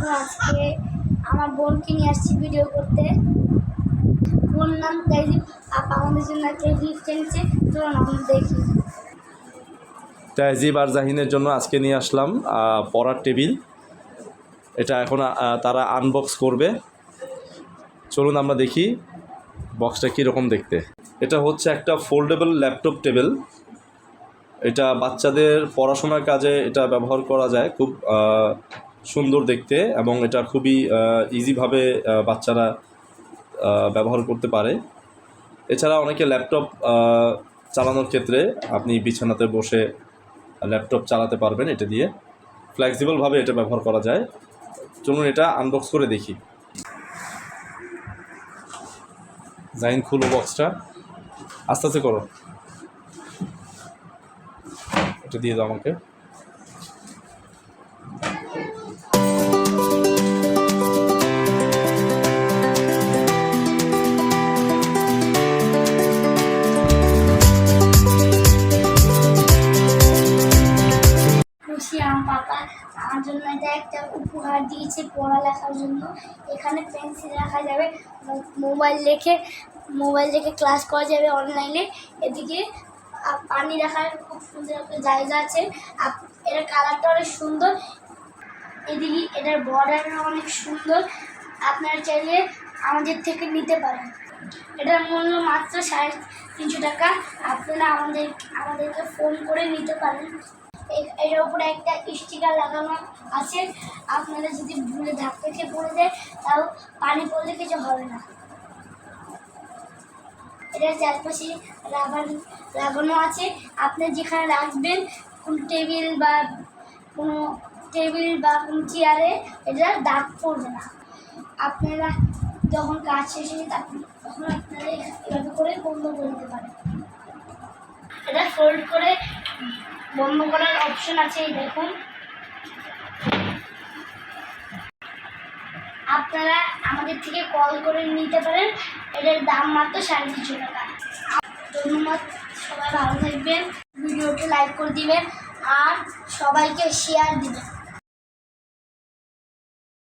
আলাইকুম আজকে আমার বোনকে নিয়ে আসছি ভিডিও করতে। বোন নাম তাইজিব। আপা আমাদের জন্য একটা গিফট এনেছে। চলুন আমরা দেখি। তাহজিব আর জাহিনের জন্য আজকে নিয়ে আসলাম পড়ার টেবিল। এটা এখন তারা আনবক্স করবে। চলুন আমরা দেখি বক্সটা কীরকম দেখতে। এটা হচ্ছে একটা ফোল্ডেবল ল্যাপটপ টেবিল এটা বাচ্চাদের পড়াশোনার কাজে এটা ব্যবহার করা যায়। খুব সুন্দর দেখতে এবং এটা খুবই ইজিভাবে বাচ্চারা ব্যবহার করতে পারে। এছাড়া অনেকে ল্যাপটপ চালানোর ক্ষেত্রে আপনি বিছানাতে বসে ল্যাপটপ চালাতে পারবেন এটা দিয়ে। ফ্লেক্সিবলভাবে এটা ব্যবহার করা যায়। চলুন এটা আনবক্স করে দেখি। জাইন, খুলো বক্সটা আস্তে আস্তে করো। এটা দিয়ে দাও আমাকে। খুশি আমার পাপা আমার জন্য এটা একটা উপহার দিয়েছে পড়ালেখার জন্য। এখানে পেন্সিল রাখা যাবে মোবাইল রেখে মোবাইল রেখে ক্লাস করা যাবে অনলাইনে এদিকে পানি রাখার খুব সুন্দর একটা জায়গা আছে। এটার কালারটা অনেক সুন্দর। এদিকে এটার বর্ডার অনেক সুন্দর। আপনারা চাইলে আমাদের থেকে নিতে পারেন। এটার মূল্য মাত্র সাড়ে তিনশো টাকা। আপনারা আমাদের, আমাদেরকে ফোন করে নিতে পারেন। এ- এর উপরে একটা স্টিকার লাগানো আছে। আপনারা যদি ভুলে ধাক্কা খেয়ে পড়ে যায়, তাও পানি পড়লে কিছু হবে না। এটার চারপাশে রাবার লাগানো আছে। আপনি যেখানে রাখবেন, কোন টেবিল বা কোনো টেবিল বা কোনো চেয়ারে এটা দাগ পড়বে না। আপনারা যখন কাজ শেষ হয়ে তখন আপনারা এভাবে করে বন্ধ করে দিতে পারেন। এটা ফোল্ড করে বন্ধ করার অপশন আছে, এই দেখুন। আপনারা আমাদের থেকে কল করে নিতে পারেন। এটার দাম মাত্র সাড়ে তিনশো টাকা। ধন্যবাদ, সবাই ভালো থাকবেন। ভিডিওটি লাইক করে দিবেন আর সবাইকে শেয়ার দিবেন।